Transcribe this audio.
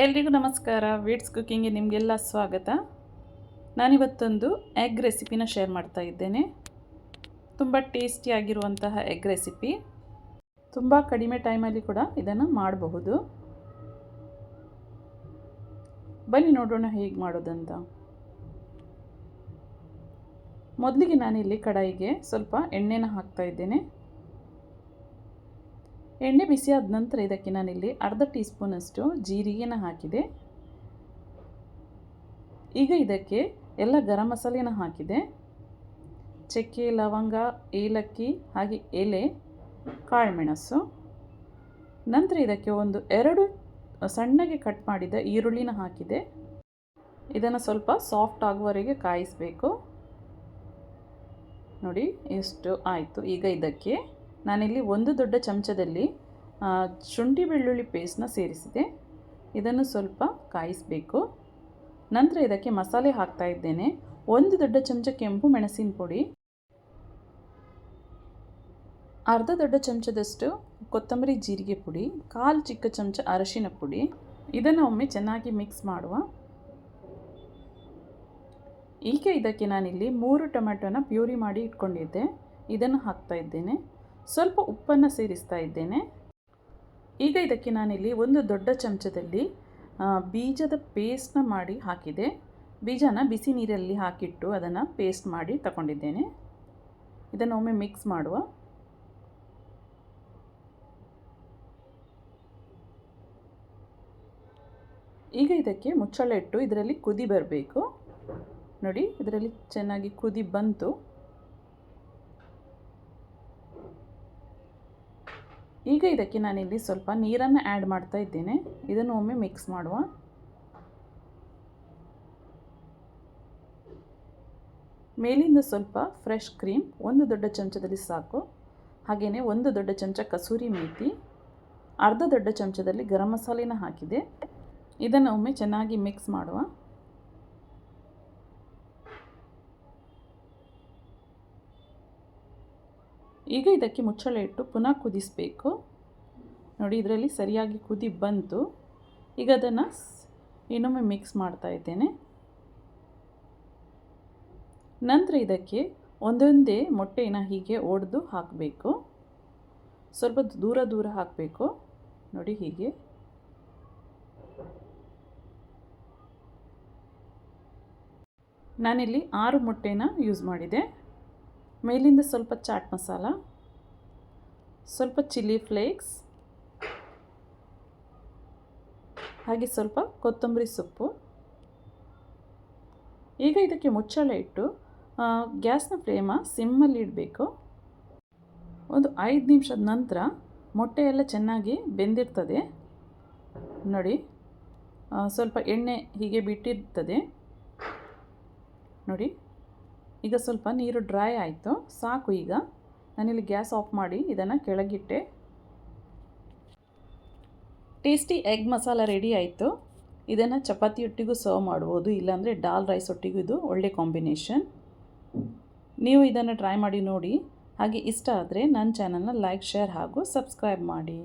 ಎಲ್ರಿಗೂ ನಮಸ್ಕಾರ ವೀಟ್ಸ್ ಕುಕ್ಕಿಂಗ್ಗೆ ನಿಮಗೆಲ್ಲ ಸ್ವಾಗತ. ನಾನಿವತ್ತೊಂದು ಎಗ್ ರೆಸಿಪಿನ ಶೇರ್ ಮಾಡ್ತಾ ಇದ್ದೇನೆ. ತುಂಬ ಟೇಸ್ಟಿಯಾಗಿರುವಂತಹ ಎಗ್ ರೆಸಿಪಿ ತುಂಬ ಕಡಿಮೆ ಟೈಮಲ್ಲಿ ಕೂಡ ಇದನ್ನು ಮಾಡಬಹುದು. ಬನ್ನಿ ನೋಡೋಣ ಹೇಗೆ ಮಾಡೋದಂತ. ಮೊದಲಿಗೆ ನಾನಿಲ್ಲಿ ಕಡಾಯಿಗೆ ಸ್ವಲ್ಪ ಎಣ್ಣೆನ ಹಾಕ್ತಾ ಇದ್ದೇನೆ. ಎಣ್ಣೆ ಬಿಸಿ ಆದ ನಂತರ ಇದಕ್ಕೆ ನಾನಿಲ್ಲಿ ಅರ್ಧ ಟೀ ಸ್ಪೂನಷ್ಟು ಜೀರಿಗೆನ ಹಾಕಿದೆ. ಈಗ ಇದಕ್ಕೆ ಎಲ್ಲ ಗರಂ ಮಸಾಲೆನ ಹಾಕಿದೆ. ಚಕ್ಕೆ, ಲವಂಗ, ಏಲಕ್ಕಿ ಹಾಗೆ ಎಲೆ, ಕಾಳುಮೆಣಸು. ನಂತರ ಇದಕ್ಕೆ ಒಂದು ಎರಡು ಸಣ್ಣಗೆ ಕಟ್ ಮಾಡಿದ ಈರುಳ್ಳಿನ ಹಾಕಿದೆ. ಇದನ್ನು ಸ್ವಲ್ಪ ಸಾಫ್ಟ್ ಆಗುವವರೆಗೆ ಕಾಯಿಸಬೇಕು. ನೋಡಿ, ಎಷ್ಟು ಆಯಿತು. ಈಗ ಇದಕ್ಕೆ ನಾನಿಲ್ಲಿ ಒಂದು ದೊಡ್ಡ ಚಮಚದಲ್ಲಿ ಶುಂಠಿ ಬೆಳ್ಳುಳ್ಳಿ ಪೇಸ್ಟ್ನ ಸೇರಿಸಿದೆ. ಇದನ್ನು ಸ್ವಲ್ಪ ಕಾಯಿಸಬೇಕು. ನಂತರ ಇದಕ್ಕೆ ಮಸಾಲೆ ಹಾಕ್ತಾ ಇದ್ದೇನೆ. ಒಂದು ದೊಡ್ಡ ಚಮಚ ಕೆಂಪು ಮೆಣಸಿನ ಪುಡಿ. ಅರ್ಧ ದೊಡ್ಡ ಚಮಚದಷ್ಟು ಕೊತ್ತಂಬರಿ ಜೀರಿಗೆ ಪುಡಿ, ಕಾಲು ಚಿಕ್ಕ ಚಮಚ ಅರಶಿನ ಪುಡಿ. ಇದನ್ನು ಒಮ್ಮೆ ಚೆನ್ನಾಗಿ ಮಿಕ್ಸ್ ಮಾಡುವ. ಈಗ ಇದಕ್ಕೆ ನಾನಿಲ್ಲಿ ಮೂರು ಟೊಮೆಟೊನ ಪ್ಯೂರಿ ಮಾಡಿ ಇಟ್ಕೊಂಡಿದ್ದೆ. ಇದನ್ನು ಹಾಕ್ತಾ ಇದ್ದೇನೆ. ಸ್ವಲ್ಪ ಉಪ್ಪನ್ನು ಸೇರಿಸ್ತಾ ಇದ್ದೇನೆ. ಈಗ ಇದಕ್ಕೆ ನಾನಿಲ್ಲಿ ಒಂದು ದೊಡ್ಡ ಚಮಚದಲ್ಲಿ ಬೀಜದ ಪೇಸ್ಟ್ನ ಮಾಡಿ ಹಾಕಿದೆ. ಬೀಜನ ಬಿಸಿ ನೀರಲ್ಲಿ ಹಾಕಿಟ್ಟು ಅದನ್ನು ಪೇಸ್ಟ್ ಮಾಡಿ ತಗೊಂಡಿದ್ದೇನೆ. ಇದನ್ನು ಒಮ್ಮೆ ಮಿಕ್ಸ್ ಮಾಡುವ. ಈಗ ಇದಕ್ಕೆ ಮುಚ್ಚಳ ಇಟ್ಟು ಇದರಲ್ಲಿ ಕುದಿ ಬರಬೇಕು. ನೋಡಿ, ಇದರಲ್ಲಿ ಚೆನ್ನಾಗಿ ಕುದಿ ಬಂತು. ಈಗ ಇದಕ್ಕೆ ನಾನಿಲ್ಲಿ ಸ್ವಲ್ಪ ನೀರನ್ನು ಆ್ಯಡ್ ಮಾಡ್ತಾ ಇದ್ದೇನೆ. ಇದನ್ನು ಒಮ್ಮೆ ಮಿಕ್ಸ್ ಮಾಡುವ. ಮೇಲಿಂದ ಸ್ವಲ್ಪ ಫ್ರೆಶ್ ಕ್ರೀಮ್ ಒಂದು ದೊಡ್ಡ ಚಮಚದಲ್ಲಿ ಸಾಕು. ಹಾಗೆಯೇ ಒಂದು ದೊಡ್ಡ ಚಮಚ ಕಸೂರಿ ಮೇಥಿ ಅರ್ಧ ದೊಡ್ಡ ಚಮಚದಲ್ಲಿ ಗರಂ ಮಸಾಲೆನ ಹಾಕಿದೆ. ಇದನ್ನು ಒಮ್ಮೆ ಚೆನ್ನಾಗಿ ಮಿಕ್ಸ್ ಮಾಡುವ. ಈಗ ಇದಕ್ಕೆ ಮುಚ್ಚಳ ಇಟ್ಟು ಪುನಃ ಕುದಿಸಬೇಕು. ನೋಡಿ, ಇದರಲ್ಲಿ ಸರಿಯಾಗಿ ಕುದಿ ಬಂತು. ಈಗ ಅದನ್ನು ಇನ್ನೊಮ್ಮೆ ಮಿಕ್ಸ್ ಮಾಡ್ತಾ ಇದ್ದೇನೆ. ನಂತರ ಇದಕ್ಕೆ ಒಂದೊಂದೇ ಮೊಟ್ಟೆನ ಹೀಗೆ ಒಡೆದು ಹಾಕಬೇಕು. ಸ್ವಲ್ಪ ದೂರ ದೂರ ಹಾಕಬೇಕು. ನೋಡಿ, ಹೀಗೆ. ನಾನಿಲ್ಲಿ ಆರು ಮೊಟ್ಟೆನ ಯೂಸ್ ಮಾಡಿದೆ. ಮೇಲಿಂದ ಸ್ವಲ್ಪ ಚಾಟ್ ಮಸಾಲ, ಸ್ವಲ್ಪ ಚಿಲ್ಲಿ ಫ್ಲೇಕ್ಸ್, ಹಾಗೆ ಸ್ವಲ್ಪ ಕೊತ್ತಂಬರಿ ಸೊಪ್ಪು. ಈಗ ಇದಕ್ಕೆ ಮುಚ್ಚಳ ಇಟ್ಟು ಗ್ಯಾಸ್ನ ಫ್ಲೇಮ ಸಿಮ್ಮಲ್ಲಿ ಇಡಬೇಕು. ಒಂದು ಐದು ನಿಮಿಷದ ನಂತರ ಮೊಟ್ಟೆ ಎಲ್ಲ ಚೆನ್ನಾಗಿ ಬೆಂದಿರ್ತದೆ. ನೋಡಿ ಸ್ವಲ್ಪ ಎಣ್ಣೆ ಹೀಗೆ ಬಿಟ್ಟಿರ್ತದೆ. ನೋಡಿ. ಈಗ ಸ್ವಲ್ಪ ನೀರು ಡ್ರೈ ಆಯಿತು. ಸಾಕು ಈಗ. ನಾನಿಲ್ಲಿ ಗ್ಯಾಸ್ ಆಫ್ ಮಾಡಿ ಇದನ್ನು ಕೆಳಗಿಟ್ಟೆ. ಟೇಸ್ಟಿ ಎಗ್ ಮಸಾಲ ರೆಡಿ ಆಯಿತು. ಇದನ್ನು ಚಪಾತಿ ಒಟ್ಟಿಗೂ ಸರ್ವ್ ಮಾಡ್ಬೋದು, ಇಲ್ಲಾಂದರೆ ಡಾಲ್ ರೈಸ್ ಒಟ್ಟಿಗೂ ಇದು ಒಳ್ಳೆ ಕಾಂಬಿನೇಷನ್. ನೀವು ಇದನ್ನು ಟ್ರೈ ಮಾಡಿ ನೋಡಿ. ಹಾಗೆ ಇಷ್ಟ ಆದರೆ ನನ್ನ ಚಾನಲ್ನ ಲೈಕ್, ಶೇರ್ ಹಾಗೂ ಸಬ್ಸ್ಕ್ರೈಬ್ ಮಾಡಿ.